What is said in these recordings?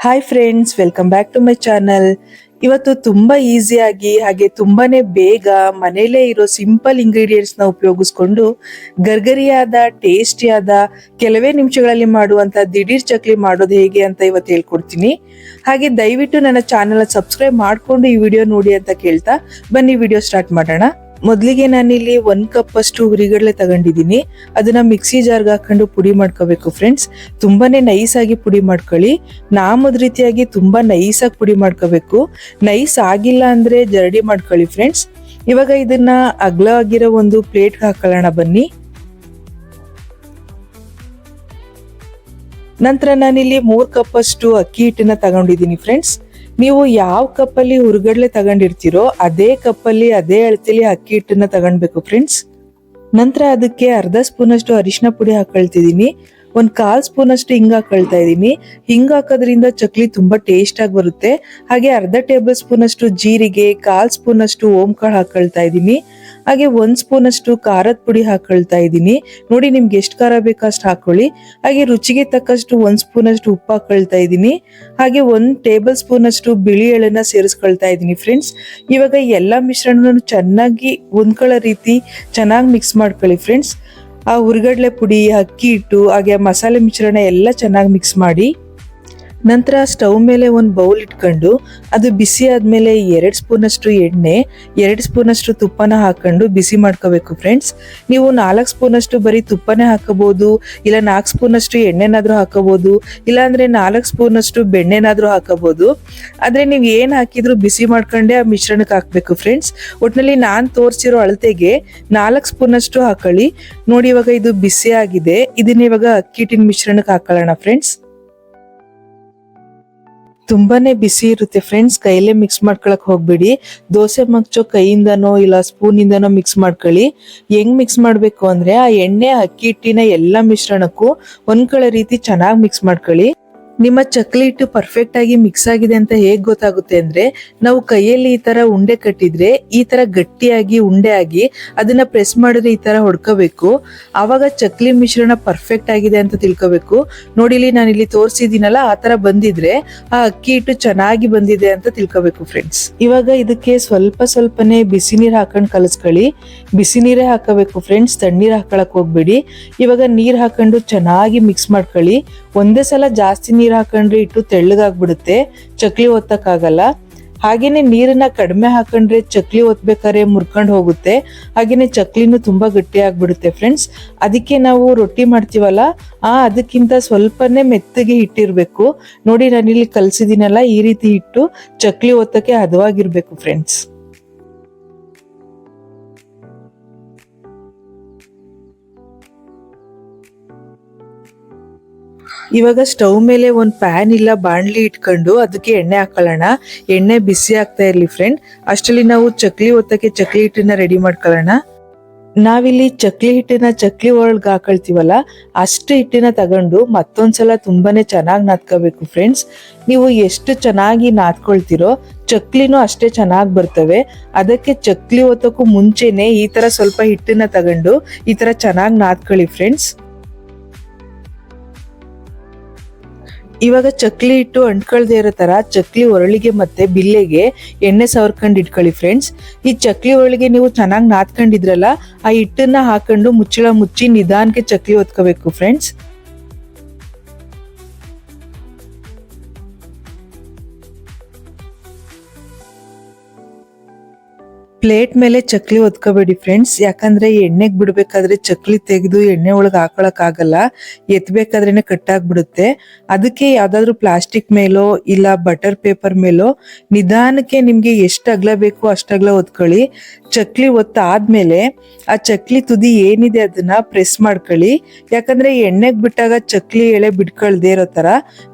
Hi friends welcome back to my channel ಇವತ್ತು ತುಂಬಾ ಈಸಿಯಾಗಿ ಹಾಗೆ ತುಂಬಾನೇ ಬೇಗ ಮನೆಯಲ್ಲೇ ಇರೋ ಸಿಂಪಲ್ ಇಂಗ್ರೀಡಿಯೆಂಟ್ಸ್ನ ಉಪಯೋಗಿಸ್ಕೊಂಡು ಗರ್ಗರಿಯಾದ ಟೇಸ್ಟಿಯಾದ ಕೆಲವೇ ನಿಮಿಷಗಳಲ್ಲಿ ಮಾಡುವಂತ ದಿಢೀರ್ ಚಕ್ಲಿ ಮಾಡೋದು ಹೇಗೆ ಅಂತ ಇವತ್ತು ಹೇಳ್ಕೊಡ್ತೀನಿ. ಹಾಗೆ ದಯವಿಟ್ಟು ನನ್ನ ಚಾನಲ್ ಸಬ್ಸ್ಕ್ರೈಬ್ ಮಾಡ್ಕೊಂಡು ಈ ವಿಡಿಯೋ ನೋಡಿ ಅಂತ ಕೇಳ್ತಾ ಬನ್ನಿ ವಿಡಿಯೋ ಸ್ಟಾರ್ಟ್ ಮಾಡೋಣ. ಮೊದಲಿಗೆ ನಾನಿಲ್ಲಿ ಒಂದ್ ಕಪ್ ಅಷ್ಟು ಹುರಿಗಡಲೆ ತಗೊಂಡಿದ್ದೀನಿ. ಅದನ್ನ ಮಿಕ್ಸಿ ಜಾರ್ಗೆ ಹಾಕೊಂಡು ಪುಡಿ ಮಾಡ್ಕೋಬೇಕು ಫ್ರೆಂಡ್ಸ್ ತುಂಬಾನೇ ನೈಸ್ ಆಗಿ ಪುಡಿ ಮಾಡ್ಕೊಳ್ಳಿ. ನಾಮದ್ ರೀತಿಯಾಗಿ ತುಂಬಾ ನೈಸ್ ಆಗಿ ಪುಡಿ ಮಾಡ್ಕೋಬೇಕು. ನೈಸ್ ಆಗಿಲ್ಲ ಅಂದ್ರೆ ಜರಡಿ ಮಾಡ್ಕೊಳ್ಳಿ ಫ್ರೆಂಡ್ಸ್ ಇವಾಗ ಇದನ್ನ ಅಗ್ಲವಾಗಿರೋ ಒಂದು ಪ್ಲೇಟ್ ಹಾಕೊಳ್ಳೋಣ ಬನ್ನಿ. ನಂತರ ನಾನಿಲ್ಲಿ ಮೂರ್ ಕಪ್ ಅಷ್ಟು ಅಕ್ಕಿ ಹಿಟ್ಟನ್ನ ತಗೊಂಡಿದ್ದೀನಿ ಫ್ರೆಂಡ್ಸ್ ನೀವು ಯಾವ ಕಪ್ಪಲ್ಲಿ ಹುರ್ಗಡ್ಲೆ ತಗೊಂಡಿರ್ತೀರೋ ಅದೇ ಕಪ್ಪಲ್ಲಿ, ಅದೇ ಅಳತೆಲಿ ಅಕ್ಕಿ ಹಿಟ್ಟನ್ನ ತಗೊಂಡ್ಬೇಕು ಫ್ರೆಂಡ್ಸ್ ನಂತರ ಅದಕ್ಕೆ ಅರ್ಧ ಸ್ಪೂನಷ್ಟು ಅರಿಶಿನ ಪುಡಿ ಹಾಕೊಳ್ತಿದ್ದೀನಿ. ಒಂದ್ ಕಾಲ್ ಸ್ಪೂನ್ ಅಷ್ಟು ಹಿಂಗ್ ಹಾಕೊಳ್ತಾ ಇದ್ದೀನಿ. ಹಿಂಗ್ ಹಾಕೋದ್ರಿಂದ ಚಕ್ಲಿ ತುಂಬಾ ಟೇಸ್ಟ್ ಆಗಿ ಬರುತ್ತೆ. ಹಾಗೆ ಅರ್ಧ ಟೇಬಲ್ ಸ್ಪೂನ್ ಅಷ್ಟು ಜೀರಿಗೆ, ಕಾಲ್ ಸ್ಪೂನ್ ಅಷ್ಟು ಓಂಕಾಳು ಹಾಕೊಳ್ತಾ ಇದ್ದೀನಿ. ಹಾಗೆ ಒಂದ್ ಸ್ಪೂನ್ ಅಷ್ಟು ಖಾರದ ಪುಡಿ ಹಾಕೊಳ್ತಾ ಇದ್ದೀನಿ. ನೋಡಿ ನಿಮ್ಗೆ ಎಷ್ಟು ಖಾರ ಬೇಕೋ ಅಷ್ಟು ಹಾಕೊಳ್ಳಿ. ಹಾಗೆ ರುಚಿಗೆ ತಕ್ಕಷ್ಟು ಒಂದ್ ಸ್ಪೂನ್ ಅಷ್ಟು ಉಪ್ಪು ಹಾಕೊಳ್ತಾ ಇದ್ದೀನಿ. ಹಾಗೆ ಒಂದ್ ಟೇಬಲ್ ಸ್ಪೂನ್ ಅಷ್ಟು ಬಿಳಿ ಎಳೆನ ಸೇರಿಸ್ಕೊಳ್ತಾ ಇದ್ದೀನಿ ಫ್ರೆಂಡ್ಸ್. ಇವಾಗ ಎಲ್ಲಾ ಮಿಶ್ರಣವನ್ನು ಚೆನ್ನಾಗಿ ಹೊಂದ್ಕೊಳ್ಳೋ ರೀತಿ ಚೆನ್ನಾಗಿ ಮಿಕ್ಸ್ ಮಾಡ್ಕೊಳ್ಳಿ ಫ್ರೆಂಡ್ಸ್. ಆ ಹುರಿಗಡಲೆ ಪುಡಿ ಅಕ್ಕಿ ಹಿಟ್ಟು ಹಾಗೆ ಮಸಾಲೆ ಮಿಶ್ರಣ ಎಲ್ಲ ಚೆನ್ನಾಗಿ ಮಿಕ್ಸ್ ಮಾಡಿ ನಂತರ ಸ್ಟವ್ ಮೇಲೆ ಒಂದು ಬೌಲ್ ಇಟ್ಕೊಂಡು ಅದು ಬಿಸಿ ಆದ್ಮೇಲೆ ಎರಡು ಸ್ಪೂನ್ ಅಷ್ಟು ಎಣ್ಣೆ, ಎರಡು ಸ್ಪೂನಷ್ಟು ತುಪ್ಪನ ಹಾಕೊಂಡು ಬಿಸಿ ಮಾಡ್ಕೋಬೇಕು ಫ್ರೆಂಡ್ಸ್ ನೀವು ನಾಲ್ಕು ಸ್ಪೂನಷ್ಟು ಬರೀ ತುಪ್ಪನೇ ಹಾಕಬಹುದು, ಇಲ್ಲ ನಾಲ್ಕು ಸ್ಪೂನ್ ಅಷ್ಟು ಎಣ್ಣೆನಾದ್ರೂ ಹಾಕಬಹುದು ಇಲ್ಲ ಅಂದ್ರೆ ನಾಲ್ಕು ಸ್ಪೂನಷ್ಟು ಬೆಣ್ಣೆನಾದರೂ ಹಾಕಬಹುದು. ಆದ್ರೆ ನೀವು ಏನ್ ಹಾಕಿದ್ರು ಬಿಸಿ ಮಾಡ್ಕೊಂಡೆ ಆ ಮಿಶ್ರಣಕ್ಕೆ ಹಾಕ್ಬೇಕು ಫ್ರೆಂಡ್ಸ್ ಒಟ್ನಲ್ಲಿ ನಾನ್ ತೋರಿಸಿರೋ ಅಳತೆಗೆ ನಾಲ್ಕು ಸ್ಪೂನ್ ಅಷ್ಟು ಹಾಕೊಳ್ಳಿ. ನೋಡಿ ಇವಾಗ ಇದು ಬಿಸಿ ಆಗಿದೆ, ಇದನ್ನ ಇವಾಗ ಅಕ್ಕಿ ಹಿಟ್ಟಿನ ಮಿಶ್ರಣಕ್ಕೆ ಹಾಕೊಳ್ಳೋಣ ಫ್ರೆಂಡ್ಸ್ ತುಂಬಾನೇ ಬಿಸಿ ಇರುತ್ತೆ ಫ್ರೆಂಡ್ಸ್ ಕೈಲೇ ಮಿಕ್ಸ್ ಮಾಡ್ಕೊಳಕ್ ಹೋಗ್ಬೇಡಿ. ದೋಸೆ ಮಗ್ಚೋ ಕೈಯಿಂದನೋ ಇಲ್ಲ ಸ್ಪೂನ್ ಇಂದನೋ ಮಿಕ್ಸ್ ಮಾಡ್ಕೊಳ್ಳಿ. ಹೆಂಗ್ ಮಿಕ್ಸ್ ಮಾಡ್ಬೇಕು ಅಂದ್ರೆ ಆ ಎಣ್ಣೆ, ಅಕ್ಕಿ ಹಿಟ್ಟಿನ ಎಲ್ಲಾ ಮಿಶ್ರಣಕ್ಕೂ ಒಂದ್ಕಳೆ ರೀತಿ ಚೆನ್ನಾಗಿ ಮಿಕ್ಸ್ ಮಾಡ್ಕೊಳ್ಳಿ. ನಿಮ್ಮ ಚಕ್ಲಿ ಹಿಟ್ಟು ಪರ್ಫೆಕ್ಟ್ ಆಗಿ ಮಿಕ್ಸ್ ಆಗಿದೆ ಅಂತ ಹೇಗ್ ಗೊತ್ತಾಗುತ್ತೆ ಅಂದ್ರೆ, ನಾವು ಕೈಯಲ್ಲಿ ಈ ತರ ಉಂಡೆ ಕಟ್ಟಿದ್ರೆ, ಈ ತರ ಗಟ್ಟಿಯಾಗಿ ಉಂಡೆ ಆಗಿ ಅದನ್ನ ಪ್ರೆಸ್ ಮಾಡಿದ್ರೆ ಈ ತರ ಹೊಡ್ಕೋಬೇಕು. ಆವಾಗ ಚಕ್ಲಿ ಮಿಶ್ರಣ ಪರ್ಫೆಕ್ಟ್ ಆಗಿದೆ ಅಂತ ತಿಳ್ಕೋಬೇಕು. ನೋಡಿ ಇಲ್ಲಿ ನಾನು ಇಲ್ಲಿ ತೋರಿಸಿದೀನಲ್ಲ ಆ ತರ ಬಂದಿದ್ರೆ ಆ ಅಕ್ಕಿ ಹಿಟ್ಟು ಚೆನ್ನಾಗಿ ಬಂದಿದೆ ಅಂತ ತಿಳ್ಕೋಬೇಕು ಫ್ರೆಂಡ್ಸ್ ಇವಾಗ ಇದಕ್ಕೆ ಸ್ವಲ್ಪ ಸ್ವಲ್ಪನೇ ಬಿಸಿ ನೀರ್ ಹಾಕೊಂಡು ಕಲಸ್ಕೊಳ್ಳಿ. ಬಿಸಿ ನೀರೇ ಹಾಕಬೇಕು ಫ್ರೆಂಡ್ಸ್ ತಣ್ಣೀರ್ ಹಾಕೊಳಕ್ ಹೋಗ್ಬೇಡಿ. ಇವಾಗ ನೀರ್ ಹಾಕೊಂಡು ಚೆನ್ನಾಗಿ ಮಿಕ್ಸ್ ಮಾಡ್ಕೊಳ್ಳಿ. ಒಂದೇ ಸಲ ಜಾಸ್ತಿ ನೀರ್ ಹಾಕೊಂಡ್ರೆ ಇಟ್ಟು ತೆಳ್ಳಗಾಗ್ಬಿಡುತ್ತೆ, ಚಕ್ಲಿ ಒತ್ತಕ್ಕಾಗಲ್ಲ. ಹಾಗೇನೆ ನೀರನ್ನ ಕಡಿಮೆ ಹಾಕೊಂಡ್ರೆ ಚಕ್ಲಿ ಒತ್ಬೇಕಾದ್ರೆ ಮುರ್ಕೊಂಡು ಹೋಗುತ್ತೆ. ಹಾಗೇನೆ ಚಕ್ಲಿನೂ ತುಂಬಾ ಗಟ್ಟಿ ಆಗ್ಬಿಡುತ್ತೆ ಫ್ರೆಂಡ್ಸ್. ಅದಕ್ಕೆ ನಾವು ರೊಟ್ಟಿ ಮಾಡ್ತೀವಲ್ಲ, ಆ ಅದಕ್ಕಿಂತ ಸ್ವಲ್ಪನೇ ಮೆತ್ತಗೆ ಹಿಟ್ಟಿರ್ಬೇಕು. ನೋಡಿ ನಾನಿಲ್ಲಿ ಕಲ್ಸಿದ್ದೀನಲ್ಲ, ಈ ರೀತಿ ಹಿಟ್ಟು ಚಕ್ಲಿ ಒತ್ತಕ್ಕೆ ಹದವಾಗಿರ್ಬೇಕು ಫ್ರೆಂಡ್ಸ್. ಇವಾಗ ಸ್ಟವ್ ಮೇಲೆ ಒಂದು ಪ್ಯಾನ್ ಇಲ್ಲ ಬಾಣಲಿ ಇಟ್ಕೊಂಡು ಅದಕ್ಕೆ ಎಣ್ಣೆ ಹಾಕೊಳ್ಳೋಣ. ಎಣ್ಣೆ ಬಿಸಿ ಆಗ್ತಾ ಇರ್ಲಿ ಫ್ರೆಂಡ್ ಅಷ್ಟರಲ್ಲಿ ನಾವು ಚಕ್ಲಿ ಒತ್ತಕ್ಕೆ ಚಕ್ಲಿ ಹಿಟ್ಟನ್ನ ರೆಡಿ ಮಾಡ್ಕೊಳ್ಳೋಣ. ನಾವಿಲ್ಲಿ ಚಕ್ಲಿ ಹಿಟ್ಟಿನ ಚಕ್ಲಿ ಒಳಗೆ ಹಾಕೊಳ್ತೀವಲ್ಲ, ಅಷ್ಟು ಹಿಟ್ಟಿನ ತಗೊಂಡು ಮತ್ತೊಂದ್ಸಲ ತುಂಬಾನೇ ಚೆನ್ನಾಗಿ ನಾದ್ಕೋಬೇಕು ಫ್ರೆಂಡ್ಸ್ ನೀವು ಎಷ್ಟು ಚೆನ್ನಾಗಿ ನಾದ್ಕೊಳ್ತಿರೋ, ಚಕ್ಲಿನೂ ಅಷ್ಟೇ ಚೆನ್ನಾಗಿ ಬರ್ತವೆ. ಅದಕ್ಕೆ ಚಕ್ಲಿ ಒತ್ತಕ್ಕೂ ಮುಂಚೆನೆ ಈ ತರ ಸ್ವಲ್ಪ ಹಿಟ್ಟನ್ನ ತಗೊಂಡು ಈ ತರ ಚೆನ್ನಾಗಿ ನಾದ್ಕೊಳ್ಳಿ ಫ್ರೆಂಡ್ಸ್ ಇವಾಗ ಚಕ್ಲಿ ಹಿಟ್ಟು ಅಂಟ್ಕೊಳ್ದೆ ಇರೋ ತರ ಚಕ್ಲಿ ಒರಳಿಗೆ ಮತ್ತೆ ಬಿಲ್ಲೆಗೆ ಎಣ್ಣೆ ಸವರ್ಕೊಂಡು ಇಟ್ಕೊಳ್ಳಿ ಫ್ರೆಂಡ್ಸ್ ಈ ಚಕ್ಲಿ ಒರಳಿಗೆ ನೀವು ಚೆನ್ನಾಗಿ ನಾದ್ಕೊಂಡಿದ್ರಲ್ಲ, ಆ ಹಿಟ್ಟನ್ನ ಹಾಕೊಂಡು ಮುಚ್ಚಳ ಮುಚ್ಚಿ ನಿಧಾನಕ್ಕೆ ಚಕ್ಲಿ ಒತ್ಕೋಬೇಕು ಫ್ರೆಂಡ್ಸ್ ಪ್ಲೇಟ್ ಮೇಲೆ ಚಕ್ಲಿ ಒತ್ಕೋಬೇಡಿ ಫ್ರೆಂಡ್ಸ್. ಯಾಕಂದ್ರೆ ಎಣ್ಣೆಗೆ ಬಿಡ್ಬೇಕಾದ್ರೆ ಚಕ್ಲಿ ತೆಗೆದು ಎಣ್ಣೆ ಒಳಗೆ ಹಾಕೊಳಕ್ ಆಗಲ್ಲ ಎತ್ಬೇಕಾದ್ರೇನೆ ಕಟ್ಟಾಗ್ಬಿಡುತ್ತೆ. ಅದಕ್ಕೆ ಯಾವ್ದಾದ್ರು ಪ್ಲಾಸ್ಟಿಕ್ ಮೇಲೋ ಇಲ್ಲ ಬಟರ್ ಪೇಪರ್ ಮೇಲೋ ನಿಧಾನಕ್ಕೆ ನಿಮ್ಗೆ ಎಷ್ಟು ಅಗ್ಲ ಬೇಕು ಅಷ್ಟು ಅಗ್ಲ ಒತ್ಕೊಳ್ಳಿ. ಚಕ್ಲಿ ಒತ್ತಾದ್ಮೇಲೆ ಆ ಚಕ್ಲಿ ತುದಿ ಏನಿದೆ ಅದನ್ನ ಪ್ರೆಸ್ ಮಾಡ್ಕೊಳ್ಳಿ. ಯಾಕಂದ್ರೆ ಎಣ್ಣೆಗೆ ಬಿಟ್ಟಾಗ ಚಕ್ಲಿ ಎಳೆ ಬಿಡ್ಕೊಳ್ದೇ ಇರೋ ತರ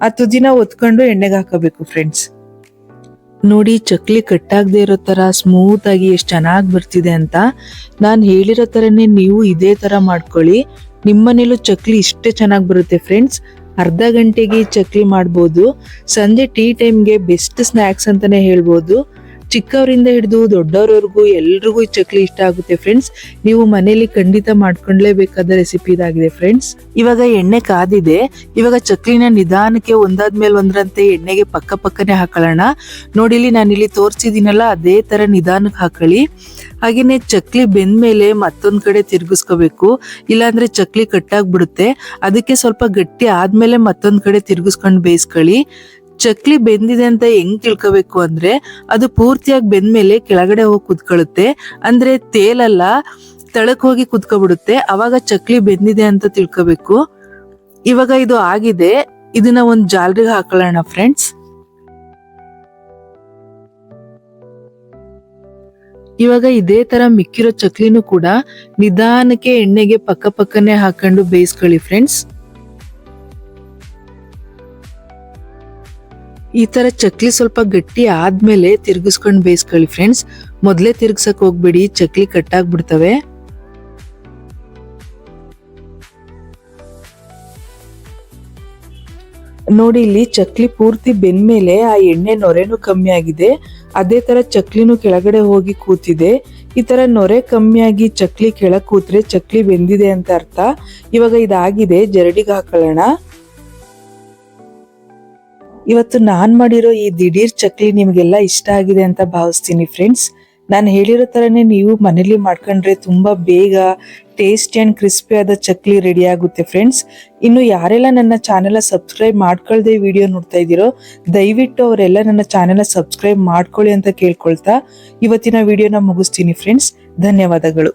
ಆ ತುದಿನ ಒತ್ಕೊಂಡು ಎಣ್ಣೆಗೆ ಹಾಕೋಬೇಕು ಫ್ರೆಂಡ್ಸ್. ನೋಡಿ ಚಕ್ಲಿ ಕಟ್ಟಾಗದೆ ಇರೋ ತರ ಸ್ಮೂತ್ ಆಗಿ ಎಷ್ಟು ಚೆನ್ನಾಗಿ ಬರ್ತಿದೆ ಅಂತ ನಾನು ಹೇಳಿರೋ ಥರನೇ ನೀವು ಇದೇ ತರ ಮಾಡ್ಕೊಳ್ಳಿ. ನಿಮ್ಮನೇಲೂ ಚಕ್ಲಿ ಇಷ್ಟೇ ಚೆನ್ನಾಗಿ ಬರುತ್ತೆ ಫ್ರೆಂಡ್ಸ್ ಅರ್ಧ ಗಂಟೆಗೆ ಚಕ್ಲಿ ಮಾಡ್ಬೋದು. ಸಂಜೆ ಟೀ ಟೈಮ್ಗೆ ಬೆಸ್ಟ್ ಸ್ನ್ಯಾಕ್ಸ್ ಅಂತಾನೆ ಹೇಳ್ಬೋದು. ಚಿಕ್ಕವರಿಂದ ಹಿಡಿದು ದೊಡ್ಡವರವರೆಗೂ ಎಲ್ರಿಗೂ ಈ ಚಕ್ಲಿ ಇಷ್ಟ ಆಗುತ್ತೆ ಫ್ರೆಂಡ್ಸ್ ನೀವು ಮನೇಲಿ ಖಂಡಿತ ಮಾಡ್ಕೊಂಡ್ಲೇಬೇಕಾದ ರೆಸಿಪಿ ಇದಾಗಿದೆ ಫ್ರೆಂಡ್ಸ್ ಇವಾಗ ಎಣ್ಣೆ ಕಾದಿದೆ. ಇವಾಗ ಚಕ್ಲಿನ ನಿಧಾನಕ್ಕೆ ಒಂದಾದ್ಮೇಲೆ ಒಂದ್ರಂತೆ ಎಣ್ಣೆಗೆ ಪಕ್ಕ ಪಕ್ಕನೆ ಹಾಕೊಳ್ಳೋಣ. ನೋಡಿಲಿ ನಾನು ಇಲ್ಲಿ ತೋರಿಸಿದೀನಲ್ಲ ಅದೇ ತರ ನಿಧಾನಕ್ಕೆ ಹಾಕೊಳ್ಳಿ. ಹಾಗೇನೆ ಚಕ್ಲಿ ಬೆಂದ್ಮೇಲೆ ಮತ್ತೊಂದ್ ಕಡೆ ತಿರ್ಗಿಸ್ಕೋಬೇಕು. ಇಲ್ಲಾಂದ್ರೆ ಚಕ್ಲಿ ಕಟ್ಟಾಗ್ಬಿಡುತ್ತೆ. ಅದಕ್ಕೆ ಸ್ವಲ್ಪ ಗಟ್ಟಿ ಆದ್ಮೇಲೆ ಮತ್ತೊಂದ್ ಕಡೆ ತಿರ್ಗಿಸ್ಕೊಂಡು ಬೇಯಿಸ್ಕೊಳ್ಳಿ. ಚಕ್ಲಿ ಬೆಂದಿದೆ ಅಂತ ಹೆಂಗ್ ತಿಳ್ಕೋಬೇಕು ಅಂದ್ರೆ ಅದು ಪೂರ್ತಿಯಾಗಿ ಬೆಂದ್ಮೇಲೆ ಕೆಳಗಡೆ ಹೋಗಿ ಕುತ್ಕೊಳ್ಳುತ್ತೆ ಅಂದ್ರೆ ತೇಲಲ್ಲ, ತಳಕ್ ಹೋಗಿ ಕುತ್ಕೊಬಿಡುತ್ತೆ. ಅವಾಗ ಚಕ್ಲಿ ಬೆಂದಿದೆ ಅಂತ ತಿಳ್ಕೋಬೇಕು. ಇವಾಗ ಇದು ಆಗಿದೆ. ಇದನ್ನ ಒಂದ್ ಜಾಲರಿಗೆ ಹಾಕೊಳ್ಳೋಣ ಫ್ರೆಂಡ್ಸ್. ಇವಾಗ ಇದೇ ತರ ಮಿಕ್ಕಿರೋ ಚಕ್ಲಿನೂ ಕೂಡ ನಿಧಾನಕ್ಕೆ ಎಣ್ಣೆಗೆ ಪಕ್ಕ ಪಕ್ಕನೆ ಹಾಕೊಂಡು ಬೇಯಿಸ್ಕೊಳ್ಳಿ ಫ್ರೆಂಡ್ಸ್. ಈ ತರ ಚಕ್ಲಿ ಸ್ವಲ್ಪ ಗಟ್ಟಿ ಆದ್ಮೇಲೆ ತಿರ್ಗಿಸ್ಕೊಂಡು ಬೇಯಿಸ್ಕೊಳ್ಳಿ ಫ್ರೆಂಡ್ಸ್ ಮೊದಲೇ ತಿರ್ಗ್ಸಕ್ ಹೋಗ್ಬೇಡಿ, ಚಕ್ಲಿ ಕಟ್ಟಾಗ್ಬಿಡ್ತವೆ ನೋಡಿ ಇಲ್ಲಿ ಚಕ್ಲಿ ಪೂರ್ತಿ ಬೆಂದ್ಮೇಲೆ ಆ ಎಣ್ಣೆ ನೊರೆನೂ ಕಮ್ಮಿ ಆಗಿದೆ. ಅದೇ ತರ ಚಕ್ಲಿನೂ ಕೆಳಗಡೆ ಹೋಗಿ ಕೂತಿದೆ. ಈ ತರ ನೊರೆ ಕಮ್ಮಿಯಾಗಿ ಚಕ್ಲಿ ಕೆಳಗೆ ಕೂತ್ರೆ ಚಕ್ಲಿ ಬೆಂದಿದೆ ಅಂತ ಅರ್ಥ. ಇವಾಗ ಇದಾಗಿದೆ, ಜರಡಿಗೆ ಹಾಕೊಳ್ಳೋಣ. ಇವತ್ತು ನಾನ್ ಮಾಡಿರೋ ಈ ದಿಢೀರ್ ಚಕ್ಲಿ ನಿಮ್ಗೆಲ್ಲ ಇಷ್ಟ ಆಗಿದೆ ಅಂತ ಭಾವಿಸ್ತೀನಿ ಫ್ರೆಂಡ್ಸ್ ನಾನು ಹೇಳಿರೋ ತರನೇ ನೀವು ಮನೇಲಿ ಮಾಡ್ಕೊಂಡ್ರೆ ತುಂಬಾ ಬೇಗ ಟೇಸ್ಟಿ ಅಂಡ್ ಕ್ರಿಸ್ಪಿ ಆದ ಚಕ್ಲಿ ರೆಡಿ ಆಗುತ್ತೆ ಫ್ರೆಂಡ್ಸ್ ಇನ್ನು ಯಾರೆಲ್ಲ ನನ್ನ ಚಾನೆಲ್ ಸಬ್ಸ್ಕ್ರೈಬ್ ಮಾಡ್ಕೊಳ್ದೆ ವಿಡಿಯೋ ನೋಡ್ತಾ ಇದ್ದೀರೋ, ದಯವಿಟ್ಟು ಅವರೆಲ್ಲ ನನ್ನ ಚಾನೆಲ್ ಸಬ್ಸ್ಕ್ರೈಬ್ ಮಾಡ್ಕೊಳ್ಳಿ ಅಂತ ಕೇಳ್ಕೊಳ್ತಾ ಇವತ್ತಿನ ವಿಡಿಯೋನ ಮುಗಿಸ್ತೀನಿ ಫ್ರೆಂಡ್ಸ್ ಧನ್ಯವಾದಗಳು.